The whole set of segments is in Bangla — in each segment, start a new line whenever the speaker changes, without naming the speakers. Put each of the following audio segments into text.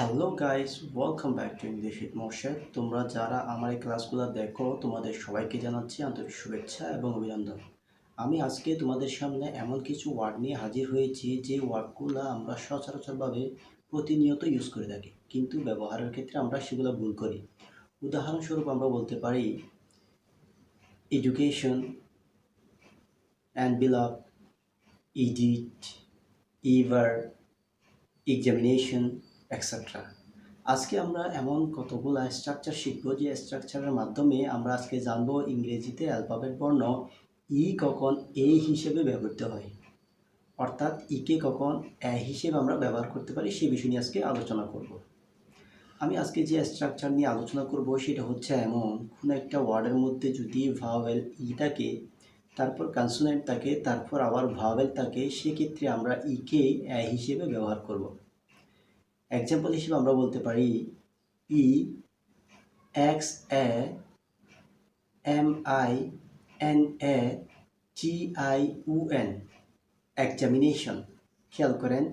Hello guys welcome back to English with Morshed তোমরা যারা আমার এই ক্লাসগুলো দেখো, তোমাদের সবাইকে জানাচ্ছি আন্তরিক শুভেচ্ছা এবং অভিনন্দন। আমি আজকে তোমাদের সামনে এমন কিছু ওয়ার্ড নিয়ে হাজির হয়েছি, যে ওয়ার্ডগুলো আমরা সচরাচরভাবে প্রতিনিয়ত ইউজ করে থাকি, কিন্তু ব্যবহারের ক্ষেত্রে আমরা সেগুলো ভুল করি। উদাহরণস্বরূপ আমরা বলতে পারি এডুকেশন অ্যান্ড বিলাপ ইডিট ইভার এক্সামিনেশন এক্সেট্রা আজকে আমরা এমন কতগুলো স্ট্রাকচার শিখব যে স্ট্রাকচারের মাধ্যমে আমরা আজকে জানব ইংরেজিতে অ্যালফাবেট বর্ণ ই কখন এ হিসেবে ব্যবহৃত হয়। অর্থাৎ ইকে কখন এ হিসেবে আমরা ব্যবহার করতে পারি সে বিষয় নিয়ে আজকে আলোচনা করব। আমি আজকে যে স্ট্রাকচার নিয়ে আলোচনা করব সেটা হচ্ছে এমন, কোনো একটা ওয়ার্ডের মধ্যে যদি ভাওয়েল ই থাকে, তারপর কনসোনেন্ট থাকে, তারপর আবার ভাওয়েল থাকে, সেক্ষেত্রে আমরা ইকে এ হিসেবে ব্যবহার করব। এক্সাম্পল হিসেবে আমরা বলতে পারি E X A M I N A G I N examination খেয়াল করেন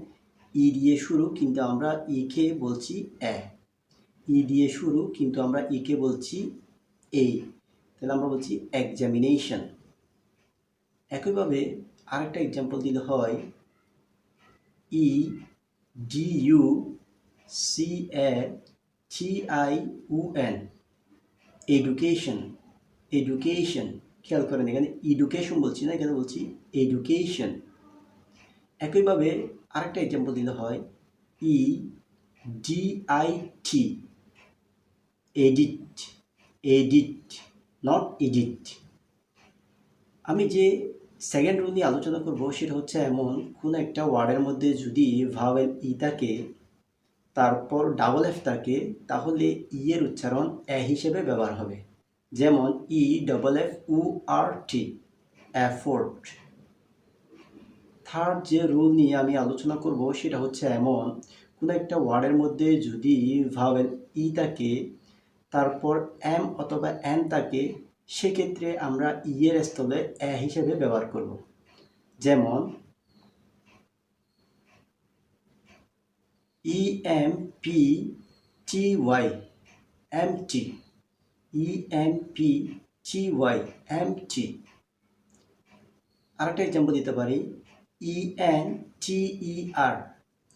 ই দিয়ে শুরু কিন্তু আমরা ইকে বলছি এ ই দিয়ে শুরু কিন্তু আমরা ইকে বলছি এ তাহলে আমরা বলছি এক্সামিনেশন একইভাবে আরেকটা এক্সাম্পল দিলে হয় E D U C A T I U N education education খেয়াল করেন এখানে এডুকেশন বলছি না, এখানে বলছি এডুকেশন একইভাবে আরেকটা এক্সাম্পল দিলে হয় E D I T edit edit not edit আমি যে সেকেন্ড রুল নিয়ে আলোচনা করব, সেটা হচ্ছে এমন, কোনো একটা ওয়ার্ডের মধ্যে যদি ভাওয়েল ই থাকে তারপর ডাবল এফ থাকে, তাহলে ই এর উচ্চারণ এ হিসেবে ব্যবহার হবে। যেমন E double F U R T effort third যে রুল নিয়ে আমি আলোচনা করব, সেটা হচ্ছে এমন, কোনো একটা ওয়ার্ডের মধ্যে যদি ভাবেন ই থাকে, তারপর এম অথবা এন থাকে, সেক্ষেত্রে আমরা ই এর স্থলে এ হিসেবে ব্যবহার করব। যেমন E M P T Y M T E M P T Y M T আরেকটা এক্সাম্পল দিতে পারি। E N T E R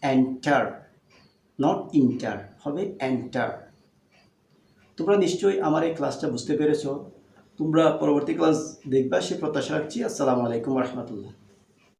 enter not inter হবে এন্টার তোমরা নিশ্চয়ই আমার এই ক্লাসটা বুঝতে পেরেছ। তোমরা পরবর্তী ক্লাস দেখবা, সে প্রত্যাশা রাখছি। আসসালামু আলাইকুম রহমতুল্লাহ।